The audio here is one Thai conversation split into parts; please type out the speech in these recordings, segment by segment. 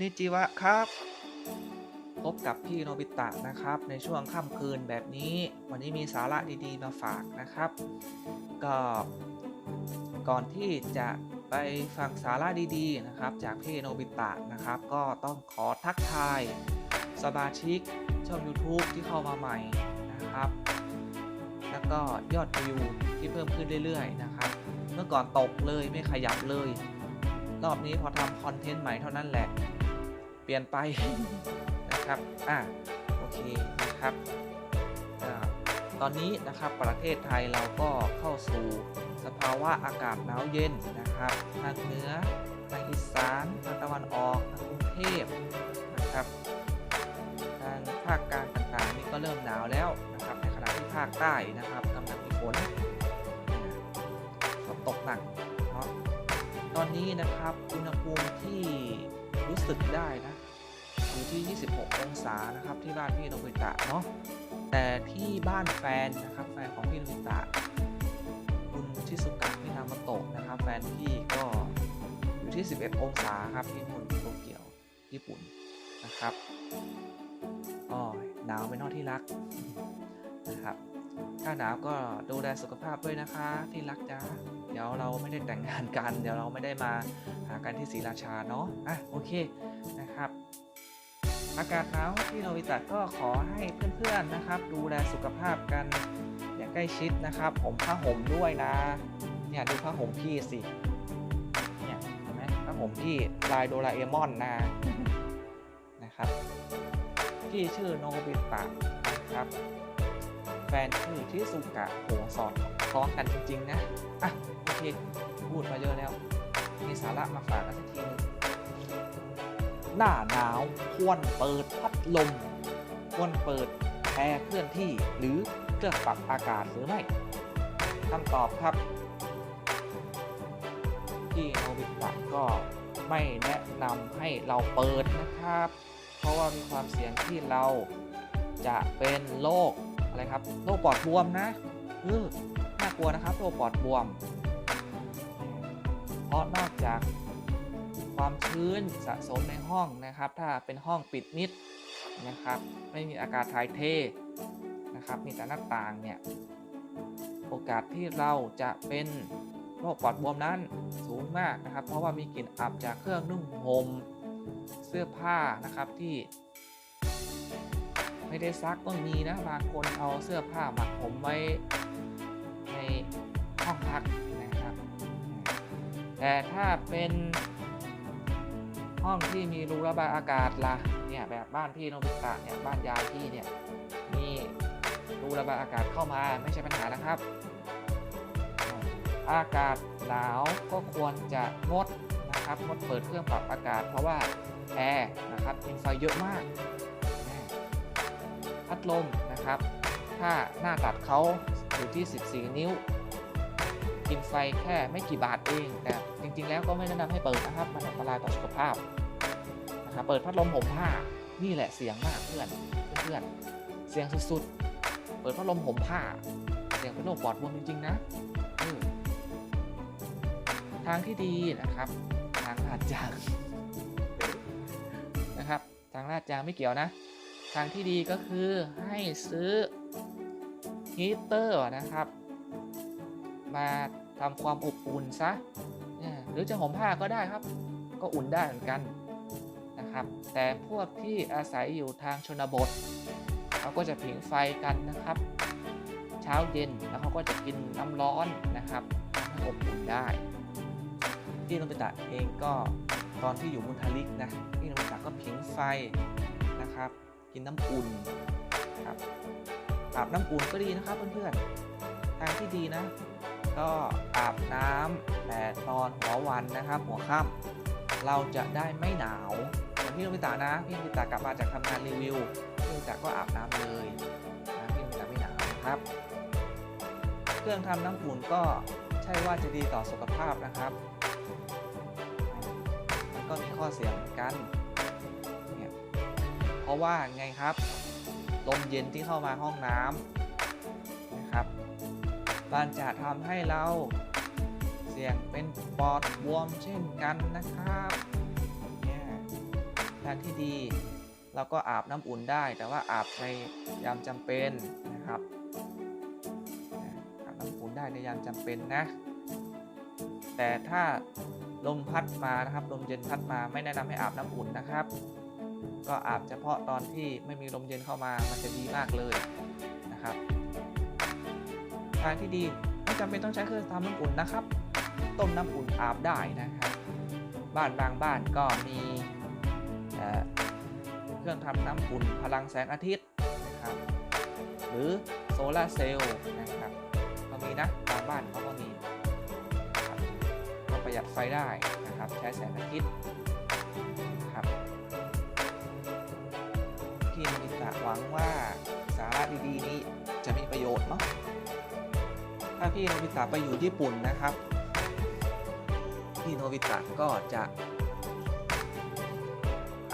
นิจิวะครับ พบกับพี่โนบิตะนะครับ ในช่วงค่ำคืนแบบนี้ วันนี้มีสาระดีๆมาฝากนะครับ ก็ก่อนที่จะไปฟังสาระดีๆนะครับ จากพี่โนบิตะนะครับ ก็ต้องขอทักทายสมาชิกช่อง YouTube ที่เข้ามาใหม่นะครับ แล้วก็ยอดวิวที่เพิ่มขึ้นเรื่อยๆนะครับ เมื่อก่อนตกเลยไม่ขยับเลย รอบนี้พอทำคอนเทนต์ใหม่เท่านั้นแหละ เปลี่ยนไปนะครับ อะโอเคนะครับตอนนี้นะครับประเทศไทยเราก็เข้าสู่สภาวะอากาศหนาวเย็นนะครับทางเหนือทางอีสานทางตะวันออกทางกรุงเทพนะครับทางภาคกลางต่างๆนี่ก็เริ่มหนาวแล้วนะครับในขณะที่ภาคใต้นะครับกำลังมีฝนฝนตกหนักเนาะตอนนี้นะครับอุณหภูมิที่รู้สึกได้นะ อยู่ที่ 26 องศานะครับที่บ้านพี่โนบิตะเนาะแต่ที่บ้านแฟนนะครับแฟนของพี่โนบิตะคุณชิสุกะมินามโตะนะครับ แฟนพี่ก็อยู่ที่ 11 องศาครับที่นู่นโตเกียวญี่ปุ่นนะครับก็หนาวไม่นอกที่รักนะครับถ้าหนาวก็ดูแลสุขภาพด้วยนะคะที่รักจ้าเดี๋ยวเราไม่ได้แต่งงานกัน เดี๋ยวเราไม่ได้มาหากันที่ศรีราชาเนาะอะโอเคนะครับ อากาศหนาวที่โนบิตะก็ขอให้เพื่อนๆนะครับ ดูแลสุขภาพกันอย่างใกล้ชิดนะครับ ผมผ้าห่มด้วยนะเนี่ยดูผ้าห่มพี่สิเนี่ยเห็นไหมผ้าห่มพี่ลายโดราเอมอนนะนะครับพี่ชื่อโนบิตะนะครับแฟนชื่อชิสุกะโหสอดคล้องกันจริงๆนะอะโอเคพูดมาเยอะแล้ว มีสาระมาฝากกันสักทีหนึง หน้าหนาวควรเปิดพัดลม ควรเปิดแอร์เคลื่อนที่หรือเครื่องปรับอากาศหรือไม่คำตอบครับ ที่โนบิตะก็ไม่แนะนำให้เราเปิดนะครับ เพราะว่ามีความเสี่ยงที่เราจะเป็นโรคอะไรครับโรคปอดบวมนะเออน่ากลัวนะครับโรคปอดบวม เพราะนอกจาก ความชื้นสะสมในห้องนะครับ ถ้าเป็นห้องปิดมิดนะครับ ไม่มีอากาศถ่ายเทนะครับ มีแต่หน้าต่างเนี่ย โอกาสที่เราจะเป็นโรคปอดบวมนั้นสูงมากนะครับ เพราะว่ามีกลิ่นอับจากเครื่องนุ่งห่มเสื้อผ้านะครับที่ไม่ได้ซักก็มีนะบางคนเอาเสื้อผ้าหมักผมไว้ในห้องพักนะครับ แต่ถ้าเป็น ห้องที่มีรูระบายอากาศล่ะเนี่ยแบบบ้านพี่โนบิตะเนี่ยบ้านยายพี่เนี่ยมีรูระบายอากาศเข้ามาไม่ใช่ปัญหานะครับ อากาศหนาวก็ควรจะงดนะครับงดเปิดเครื่องปรับอากาศ เพราะว่าแอร์นะครับกินไฟเยอะมากพัดลมนะครับ ถ้าหน้าตัดเขาอยู่ที่ 14 นิ้ว กินไฟแค่ไม่กี่บาทเอง แต่จริงๆแล้วก็ไม่แนะนำให้เปิดนะครับ มันอันตรายต่อสุขภาพ นะเปิดพัดลมห่มผ้า นี่แหละเสียงมากเพื่อนเพื่อนเสียงสุดๆ เปิดพัดลมห่มผ้า เสียงเป็นโรคปอดบวมจริงๆนะทางที่ดีนะครับ ทางลาดจางนะครับ ทางลาดจางไม่เกี่ยวนะ ทางที่ดีก็คือให้ซื้อฮีเตอร์นะครับ มาทำความอบอุ่นซะหรือจะห่มผ้าก็ได้ครับ ก็อุ่นได้เหมือนกัน นะครับ แต่พวกที่อาศัยอยู่ทางชนบทเขาก็จะผิงไฟกันนะครับ เช้าเย็นแล้วเขาก็จะกินน้ำร้อนนะครับอบอุ่นได้พี่โนบิตะเองก็ตอนที่อยู่มุนทาริกนะพี่โนบิตะก็ผิงไฟนะครับ กินน้ำอุ่นครับอาบน้ำอุ่นก็ดีนะครับเพื่อนๆทางที่ดีนะ ก็อาบน้ำแต่ตอนหัววันนะครับ หัวค่ำเราจะได้ไม่หนาว พี่ลูกพิตานะ พี่ลูกพิตากลับมาจากทำงานรีวิว พี่ลูกพิตาก็อาบน้ำเลยนะพี่ลูกพิตาไม่หนาวนะครับ เครื่องทำน้ำอุ่นก็ใช่ว่าจะดีต่อสุขภาพนะครับ มันก็มีข้อเสียเหมือนกันเนี่ยเพราะว่าไงครับ ลมเย็นที่เข้ามาห้องน้ำนะครับมันจะทำให้เราเสี่ยงเป็นปอดบวมเช่นกันนะครับ ทางที่ดี เราก็อาบน้ำอุ่นได้ แต่ว่าอาบในยามจำเป็นนะครับอาอาบน้ำอุ่นได้ในยามจำเป็นนะ แต่ถ้าลมพัดมานะครับลมเย็นพัดมาไม่แนะนำให้อาบน้ำอุ่นนะครับ ก็อาบเฉพาะตอนที่ไม่มีลมเย็นเข้ามามันจะดีมากเลยนะครับทางที่ดีไม่จำเป็นต้องใช้เครื่องทำน้ำอุ่นนะครับ ต้มน้ำอุ่นอาบได้นะครับ บ้านบางบ้านก็มี เอ่อเครื่องทำน้ำอุ่นพลังแสงอาทิตย์นะครับหรือโซลาเซลล์นะครับก็มีนะบางบ้านเขาก็มีนะครับก็ประหยัดไฟได้นะครับใช้แสงอาทิตย์นะครับพี่มิตะหวังว่าสาระดีๆนี้จะมีประโยชน์เนาะถ้าพี่โนบิตะไปอยู่ญี่ปุ่นนะครับ พี่โนบิตะก็จะ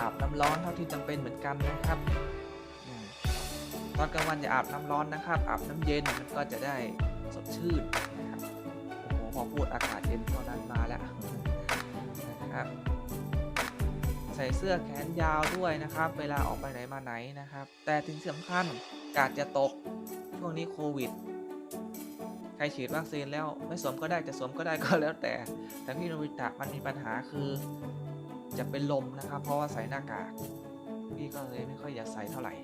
อาบน้ำร้อนเท่าที่จำเป็นเหมือนกันนะครับ ตอนกลางวันอย่าอาบน้ำร้อนนะครับ อาบน้ำเย็นมันก็จะได้สดชื่นนะครับโอ้โหพอพูดอากาศเย็นเท่านั้นมาแล้วนะครับ ใส่เสื้อแขนยาวด้วยนะครับ เวลาออกไปไหนมาไหนนะครับ แต่ถึงสำคัญกาดจะตกช่วงนี้โควิดใครฉีดวัคซีนแล้วไม่สวมก็ได้จะสวมก็ได้ก็แล้วแต่ แต่พี่โนบิตะมันมีปัญหาคือ จะเป็นลมนะครับ เพราะว่าใส่หน้ากากพี่ก็เลยไม่ค่อยอยากใส่เท่าไหร่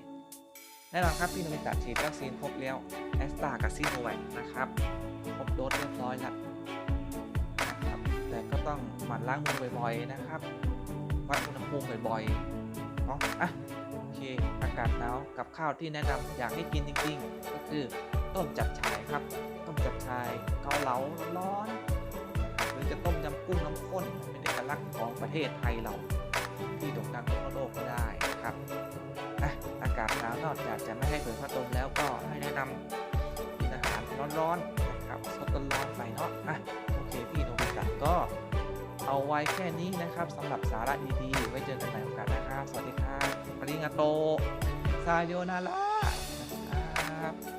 แน่นอนครับพี่นบิตะฉีดวัคซีนครบแล้วแอสตรากับซีโนแวคนะครับครบโดสเรียบร้อยแล้วนะครับแต่ก็ต้องหมั่นล้างมือบ่อยๆนะครับวัดอุณหภูมิบ่อยๆเนาะอะโอเคอากาศหนาวกับข้าวที่แนะนำอยากให้กินจริงๆ ก็คือต้มจับฉ่ายครับ ต้มจับชายเกาเหลาร้อนๆหรือจะต้มยำกุ้งน้ำข้นเป็น เอกลักษณ์ของประเทศไทยเรา ที่โด่งดังทั่วโลกก็ได้ครับอะอากาศหนาวนอกจากจะไม่ให้เปิดพัดลมแล้วก็ให้แนะนำกินอาหารร้อนๆนะครับสดร้อนๆไปเนาะอะโอเคพี่โนบิตะก็เอาไว้แค่นี้นะครับสำหรับสาระดีๆ ไว้เจอกันใหม่โอกาสหนะครับ สวัสดีครับอาริงาโตซาโยนาระครับ